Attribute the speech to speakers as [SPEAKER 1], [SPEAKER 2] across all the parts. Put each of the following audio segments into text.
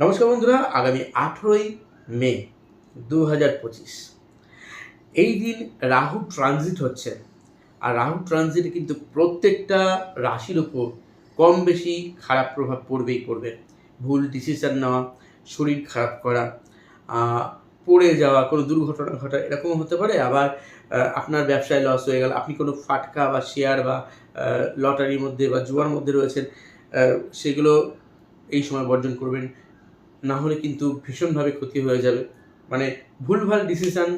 [SPEAKER 1] নমস্কার বন্ধুরা, আগামী আঠেরোই মে দু হাজার পঁচিশ। এই দিন রাহু ট্রানজিট হচ্ছে, আর রাহু ট্রানজিটে কিন্তু প্রত্যেকটা রাশির উপর কম বেশি খারাপ প্রভাব পড়বেই পড়বে। ভুল ডিসিশন নেওয়া, শরীর খারাপ করা পড়ে যাওয়া, কোনো দুর্ঘটনা ঘটা, এরকম হতে পারে। আবার আপনার ব্যবসায় লস হয়ে গেল, আপনি কোনো ফাটকা বা শেয়ার বা লটারির মধ্যে বা জুয়ার মধ্যে রয়েছেন সেগুলো এই সময় বর্জন করবেন। না হলে কিন্তু ভীষণভাবে ক্ষতি হয়ে যাবে। মানে ভুলভাল ডিসিশান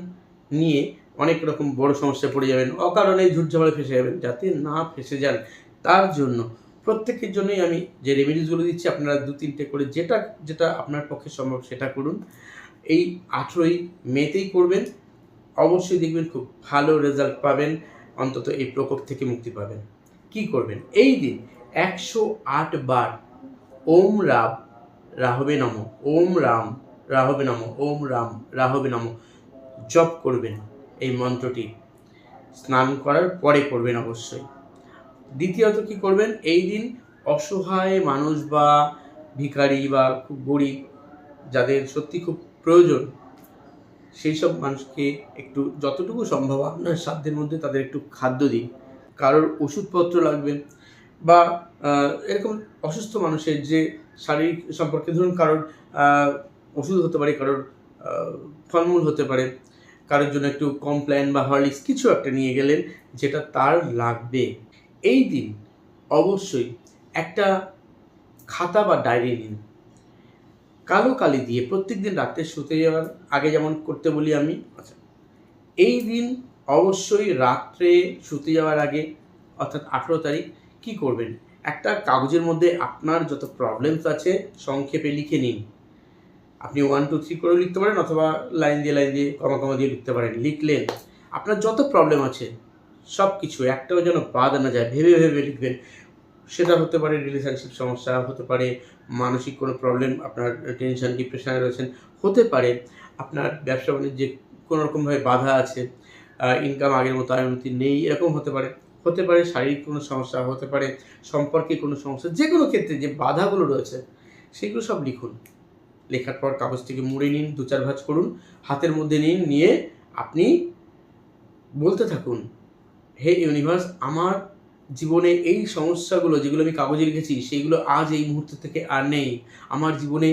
[SPEAKER 1] নিয়ে অনেক রকম বড় সমস্যায় পড়ে যাবেন, অকারণে ঝুটঝামালে ফেসে যাবেন, যাতে না ফেসে যান। তার জন্য প্রত্যেকের জন্যই আমি যে রেমেডিসগুলো দিচ্ছি, আপনারা দু তিনটে করে যেটা যেটা আপনার পক্ষে সম্ভব সেটা করুন। এই আঠেরোই মেতেই করবেন। অবশ্যই দেখবেন খুব ভালো রেজাল্ট পাবেন, অন্তত এই প্রকোপ থেকে মুক্তি পাবেন। কি করবেন? এই দিন একশো আট বার ওম রাম রাহবে নম, ওম রাম, রাহবে নম, ওম রাম, রাহবে নম। জপ করবেন এই মন্ত্রটি। স্নান করার পরে করবেন অবশ্যই। দ্বিতীয়ত কি করবেন? এই দিন অসহায় মানুষ বা ভিখারি বা খুব গরিব, যাদের সত্যি খুব প্রয়োজন সেই সব মানুষকে একটু যতটুকু সম্ভব আপনার সাধ্যের মধ্যে তাদের একটু খাদ্য দিন। কারোর ওষুধপত্র লাগবে বা এরকম অসুস্থ মানুষের যে শারীরিক সম্পর্কে ধরুন কারোর ওষুধ হতে পারে, কারোর ফলমূল হতে পারে, কারোর জন্য একটু কমপ্ল্যান বা হরলিক্স কিছু একটা নিয়ে গেলেন যেটা তার লাগবে। এই দিন অবশ্যই একটা খাতা বা ডায়েরি নিন। কালো কালি দিয়ে প্রত্যেক দিন রাত্রে শুতে যাওয়ার, আগে যেমন করতে বলি আমি আচ্ছা এই দিন অবশ্যই রাত্রে শুতে যাওয়ার আগে, অর্থাৎ আঠেরো তারিখ, কি করবেন? একটা কাগজের মধ্যে আপনার যত প্রবলেমস আছে, সংক্ষেপে লিখে নিন। আপনি ওয়ান টু থ্রি করে লিখতে পারেন অথবা লাইন দিয়ে লাইন দিয়ে কমা কমা দিয়ে লিখতে পারেন। লিখলেন, আপনার যত প্রবলেম আছে সব কিছু একটাও যেন বাদ না যায়, ভেবে ভেবে লিখবেন। সেটা হতে পারে রিলেশনশিপ সমস্যা, হতে পারে মানসিক কোনো প্রবলেম আপনার টেনশন ডিপ্রেশনে রয়েছেন। হতে পারে আপনার ব্যবসা বাণিজ্যে কোনো রকমভাবে বাধা আছে ইনকাম আগের মতো উন্নতি নেই, এরকম হতে পারে। হতে পারে, শারীরিক কোনো সমস্যা হতে পারে সম্পর্কে কোনো সমস্যা যে কোনো ক্ষেত্রে যে বাধাগুলো রয়েছে, সেগুলো সব লিখুন। লেখার পর কাগজটিকে মুড়ে নিন, দু চার ভাঁজ করুন, হাতের মধ্যে নিন, নিয়ে আপনি বলতে থাকুন, হে ইউনিভার্স, আমার জীবনে এই সমস্যাগুলো যেগুলো আমি কাগজে লিখেছি সেইগুলো আজ এই মুহূর্ত থেকে আর নেই। আমার জীবনে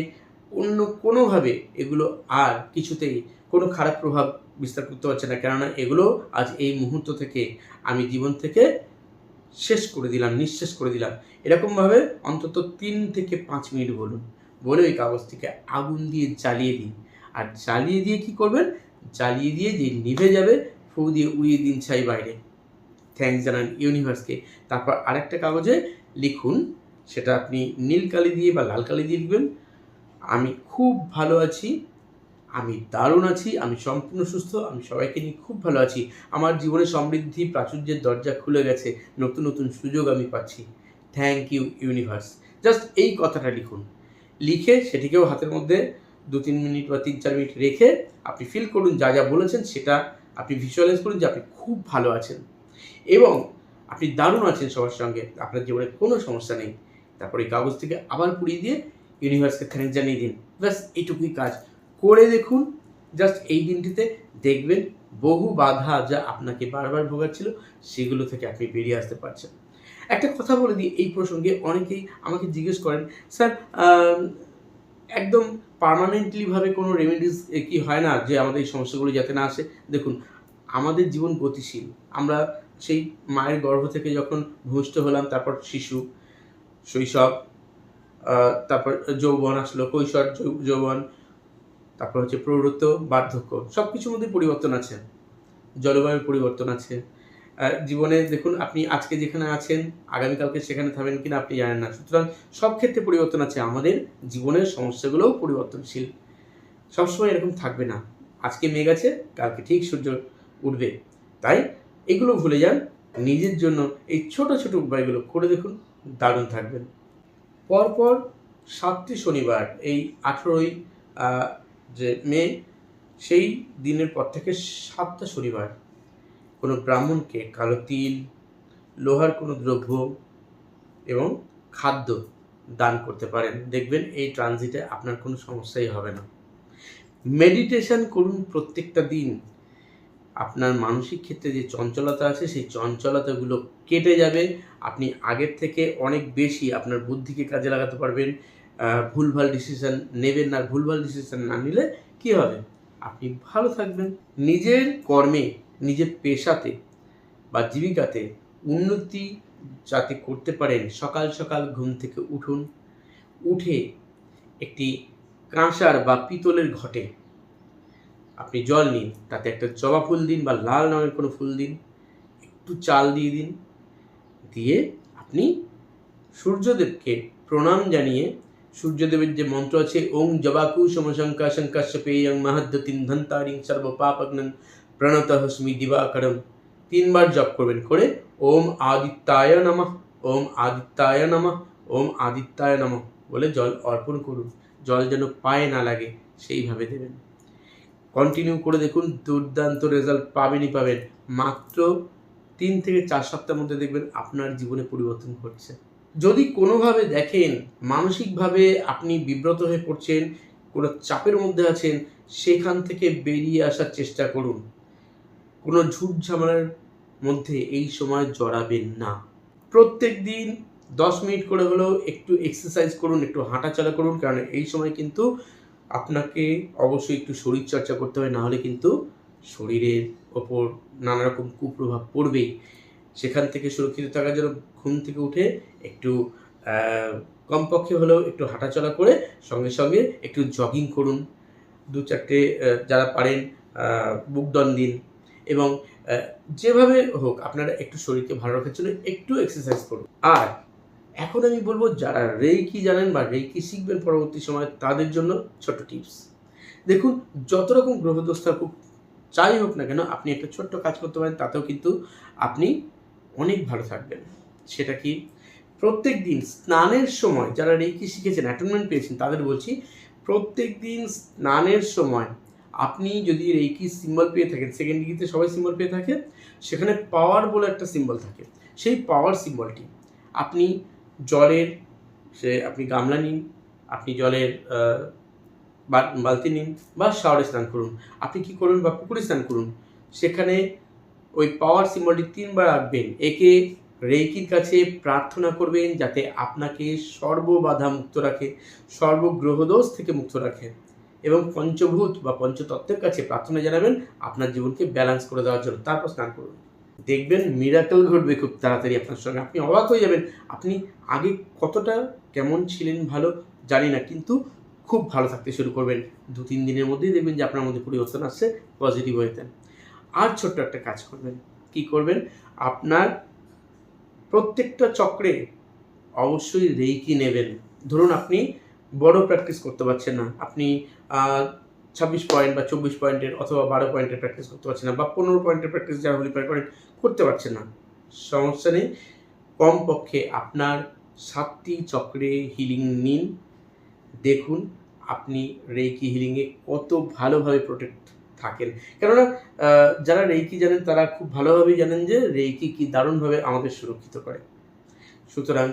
[SPEAKER 1] অন্য কোনোভাবে এগুলো আর কিছুতেই কোনো খারাপ প্রভাব বিস্তার করতে পারছে না। কেননা এগুলো আজ এই মুহূর্ত থেকে আমি জীবন থেকে শেষ করে দিলাম, নিঃশেষ করে দিলাম। এরকমভাবে অন্তত তিন থেকে পাঁচ মিনিট বলুন। বলে ওই কাগজটিকে আগুন দিয়ে জ্বালিয়ে দিন। আর জ্বালিয়ে দিয়ে কি করবেন? জ্বালিয়ে দিয়ে যে নিভে যাবে, ফু দিয়ে উড়িয়ে দিন ছাই বাইরে। থ্যাংকস জানান ইউনিভার্সকে। তারপর আরেকটা কাগজে লিখুন, সেটা আপনি নীল কালি দিয়ে বা লাল কালি দিয়ে লিখবেন। আমি খুব ভালো আছি। আমি দারুণ আছি, আমি সম্পূর্ণ সুস্থ, আমি সবাইকে নিয়ে খুব ভালো আছি। আমার জীবনে সমৃদ্ধি, প্রাচুর্যের দরজা খুলে গেছে, নতুন নতুন সুযোগ আমি পাচ্ছি। থ্যাংক ইউ ইউনিভার্স জাস্ট এই কথাটা লিখুন। লিখে সেটিকেও হাতের মধ্যে দু, তিন মিনিট বা তিন, চার মিনিট রেখে আপনি ফিল করুন, যা যা বলেছেন সেটা আপনি ভিজুয়ালাইজ করুন যে আপনি খুব ভালো আছেন। এবং আপনি দারুণ আছেন সবার সঙ্গে, আপনার জীবনে কোনো সমস্যা নেই। তারপরে কাগজ থেকে আবার পুড়িয়ে দিয়ে ইউনিভার্সকে থ্যাংক জানিয়ে দিন। ব্যাস, এইটুকুই কাজ। করে দেখুন। জাস্ট এই দিনটিতে দেখবেন বহু বাধা যা আপনাকে বারবার ভোগাচ্ছিল, সেগুলো থেকে আপনি বেরিয়ে আসতে পারছেন। একটা কথা বলে দিই এই প্রসঙ্গে, অনেকেই আমাকে জিজ্ঞেস করেন, স্যার একদম পার্মানেন্টলিভাবে কোনো রেমেডিস কি হয় না যে আমাদের এই সমস্যাগুলো যাতে না আসে? দেখুন, আমাদের জীবন গতিশীল। আমরা সেই মায়ের গর্ভ থেকে যখন ভূমিষ্ঠ হলাম, তারপর শিশু, শৈশব তারপর যৌবন আসলো, কৈশোর যৌবন তারপর হচ্ছে প্রবৃত্ত বার্ধক্য সব কিছুর মধ্যে পরিবর্তন আছে, জলবায়ুর পরিবর্তন আছে। জীবনে দেখুন, আপনি আজকে যেখানে আছেন, আগামীকালকে সেখানে থাকবেন কিনা আপনি জানেন না। সুতরাং সব ক্ষেত্রে পরিবর্তন আছে, আমাদের জীবনের সমস্যাগুলোও পরিবর্তনশীল। সবসময় এরকম থাকবে না। আজকে মেঘ আছে, কালকে ঠিক সূর্য উঠবে। তাই এগুলো ভুলে যান, নিজের জন্য এই ছোট ছোট উপায়গুলো করে দেখুন, দারুণ থাকবেন পরপর সাতটি শনিবার, এই আঠেরোই যে মেয়ে সেই দিনের পর থেকে সাতটা শনিবার কোনো ব্রাহ্মণকে কালো তিল, লোহার কোনো দ্রব্য এবং খাদ্য দান করতে পারেন। দেখবেন এই ট্রানজিটে আপনার কোনো সমস্যাই হবে না। মেডিটেশন করুন প্রত্যেকটা দিন। আপনার মানসিক ক্ষেত্রে যে চঞ্চলতা আছে, সেই চঞ্চলতাগুলো কেটে যাবে। আপনি আগের থেকে অনেক বেশি আপনার বুদ্ধিকে কাজে লাগাতে পারবেন। ভুলভাল ডিসিশন নেবেন না, ভুলভাল ডিসিশান না নিলে কী হবে? আপনি ভালো থাকবেন। নিজের কর্মে, নিজের পেশাতে বা জীবিকাতে উন্নতি যাতে করতে পারেন, সকাল সকাল ঘুম থেকে উঠুন। উঠে একটি কাঁসার বা পিতলের ঘটে। আপনি জল নিন, তাতে একটা জবা ফুল দিন বা লাল রঙের কোনো ফুল দিন। একটু চাল দিয়ে দিন। দিয়ে আপনি সূর্যদেবকে প্রণাম জানিয়ে সূর্যদেবের যে মন্ত্র আছে, ওং জবাকু সমশঙ্কা শঙ্কাশ্যপেয়ং মাহাদ্যতিন ধন্তারিং সর্ব পাপগ্নন প্রণত হস্মি দিবাকরম তিনবার জপ করবেন করে, ওম আদিত্যায় নমঃ, ওম আদিত্যায় নমঃ, ওম আদিত্যায় নমঃ বলে জল অর্পণ করুন। জল যেন পায়ে না লাগে, সেইভাবে দেবেন। কন্টিনিউ করে দেখুন, দুর্দান্ত রেজাল্ট পাবেনই পাবেন। মাত্র তিন থেকে চার সপ্তাহের মধ্যে দেখবেন আপনার জীবনে পরিবর্তন ঘটছে। যদি কোনোভাবে দেখেন মানসিকভাবে আপনি বিব্রত হয়ে পড়ছেন, কোনো চাপের মধ্যে আছেন, সেখান থেকে বেরিয়ে আসার চেষ্টা করুন। কোনো ঝুট ঝামেলার মধ্যে এই সময় জড়াবেন না। প্রত্যেক দিন দশ মিনিট করে হলেও একটু এক্সারসাইজ করুন, একটু হাঁটাচলা করুন, কারণ এই সময় কিন্তু আপনাকে অবশ্যই একটু শরীর চর্চা করতে হবে নাহলে কিন্তু শরীরের ওপর নানা রকম কুপ্রভাব পড়বেই। সেখান থেকে সুরক্ষিত থাকার জন্য ঘুম থেকে উঠে একটু কমপক্ষে হলেও একটু হাঁটাচলা করে সঙ্গে সঙ্গে একটু জগিং করুন। দু চারটে যারা পারেন আহ, বুকডন দিন এবং যেভাবে হোক আপনারা একটু শরীরকে ভালো রাখার জন্য একটু এক্সারসাইজ করুন। আর এখন আমি বলব যারা রেইকি জানেন বা রেইকি শিখবেন পরবর্তী সময় তাদের জন্য ছোট টিপস দেখুন যত রকম গ্রহদোষ থাকুক যাই হোক না কেন আপনি একটা ছোট্ট কাজ করতে পারেন তাতেও কিন্তু আপনি অনেক ভালো থাকবেন। সেটা কি? প্রত্যেক দিন স্নানের সময় যারা রেইকি শিখেছেন অ্যাটেনমেন্ট পেয়েছেন, তাদের বলছি প্রত্যেক দিন স্নানের সময় আপনি যদি রেইকি সিম্বল পেয়ে থাকেন সেকেন্ড ডিগ্রিতে সবাই সিম্বল পেয়ে থাকেন সেখানে পাওয়ার বলে একটা সিম্বল থাকে। সেই পাওয়ার সিম্বলটি আপনি জলের, সে আপনি গামলা নিন, আপনি জলের বালতি নিন, বা শাওয়ারে স্নান করুন। আপনি কি করুন বা পুকুরে স্নান করুন, সেখানে ওই পাওয়ার সিম্বলটি তিনবার রাখবেন একে রেইকির কাছে প্রার্থনা করবেন যাতে আপনাকে সর্ববাধা মুক্ত রাখে সর্বগ্রহদোষ থেকে মুক্ত রাখে এবং পঞ্চভূত বা পঞ্চতত্ত্বের কাছে প্রার্থনা জানাবেন আপনার জীবনকে ব্যালেন্স করে দেওয়ার জন্য। তারপর স্নান করুন। দেখবেন মিরাকেল ঘটবে খুব তাড়াতাড়ি আপনার সঙ্গে। আপনি অবাক হয়ে যাবেন, আপনি আগে কতটা কেমন ছিলেন ভালো জানি না, কিন্তু খুব ভালো থাকতে শুরু করবেন। দু তিন দিনের মধ্যেই দেখবেন যে আপনার মধ্যে পরিবর্তন আসছে পজিটিভ হয়েতে আর ছোট্ট একটা কাজ করবেন। কি করবেন? আপনার প্রত্যেকটা চক্রে অবশ্যই রেইকি নেবেন। ধরুন আপনি বড় প্র্যাকটিস করতে পারছেন না। আপনি ছাব্বিশ পয়েন্ট বা চব্বিশ পয়েন্টের অথবা বারো পয়েন্টের প্র্যাকটিস করতে পারছেন না বা পনেরো পয়েন্টের প্র্যাকটিস যারা হোলিফাই করেন, করতে পারছেন না। সমস্যা নেই। কমপক্ষে আপনার সাতটি চক্রে হিলিং নিন। দেখুন আপনি রেইকি হিলিংয়ে কত ভালোভাবে প্রোটেক্ট থাকেন। কেননা যারা রেইকি জানেন, তারা খুব ভালোভাবেই জানেন যে রেইকি কি দারুণভাবে আমাদের সুরক্ষিত করে। সুতরাং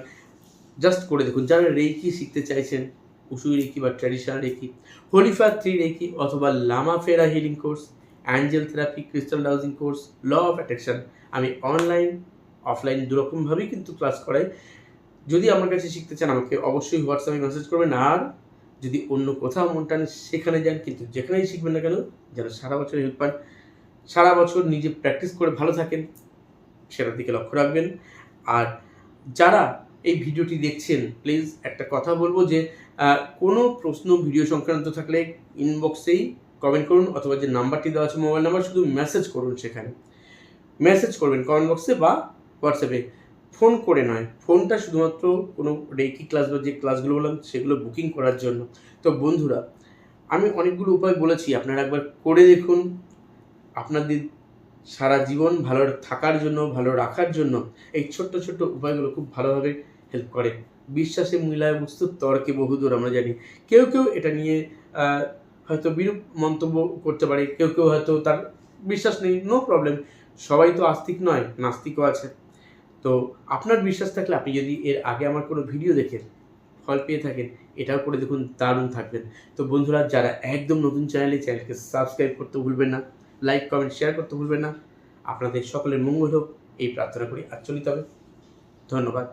[SPEAKER 1] জাস্ট করে দেখুন, যারা রেইকি শিখতে চাইছেন, উসুই রেকি বা traditional reiki holy fire three reiki অথবা Lama Fera healing course, angel therapy, crystal dowsing course, law of attraction, আমি অনলাইন, অফলাইন দুরকমভাবেই কিন্তু ক্লাস করাই। যদি আমার কাছে শিখতে চান, আমাকে অবশ্যই হোয়াটসঅ্যাপে মেসেজ করবেন। আর যদি অন্য কোথাও মন টান সেখানে যান, কিন্তু যেখানেই শিখবেন না কেন, যেন সারা বছর হেল্প পান সারা বছর নিজে প্র্যাকটিস করে ভালো থাকেন, সেটার দিকে লক্ষ্য রাখবেন। আর যারা এই ভিডিওটি দেখছেন প্লিজ একটা কথা বলব যে কোনো প্রশ্ন ভিডিও সংক্রান্ত থাকলে ইনবক্সেই কমেন্ট করুন, অথবা যে নাম্বারটি দেওয়া আছে মোবাইল নাম্বার শুধু মেসেজ করুন সেখানে। মেসেজ করবেন কমেন্ট বক্সে বা হোয়াটসঅ্যাপে ফোন করে নয়। ফোনটা শুধুমাত্র কোনো রেকি ক্লাস বা যে ক্লাসগুলো বললাম, সেগুলো বুকিং করার জন্য। তো বন্ধুরা, আমি অনেকগুলো উপায় বলেছি, আপনারা একবার করে দেখুন। আপনাদের সারা জীবন ভালো থাকার জন্য, ভালো রাখার জন্য এই ছোট্ট ছোট্ট উপায়গুলো খুব ভালোভাবে হেল্প করে। বিশ্বাসে মূলায় বস্তু তর্কে বহুদূর আমরা জানি। কেউ কেউ এটা নিয়ে হয়তো বিরূপ মন্তব্য করতে পারে, কেউ কেউ হয়তো তার বিশ্বাস নেই নো প্রবলেম সবাই তো আস্তিক নয়, নাস্তিকও আছে। তো আপনার বিশ্বাস থাকলে আপনি যদি এর আগে আমার কোনো ভিডিও দেখেন, ফল পেয়ে থাকেন, এটাও করে দেখুন, দারুণ থাকবেন। তো বন্ধুরা, যারা একদম নতুন চ্যানেলে চ্যানেলকে সাবস্ক্রাইব করতে ভুলবেন না লাইক কমেন্ট শেয়ার করতে ভুলবেন না। আপনাদের সকলের মঙ্গল হোক, এই প্রার্থনা করি আর চলিত হবে। ধন্যবাদ।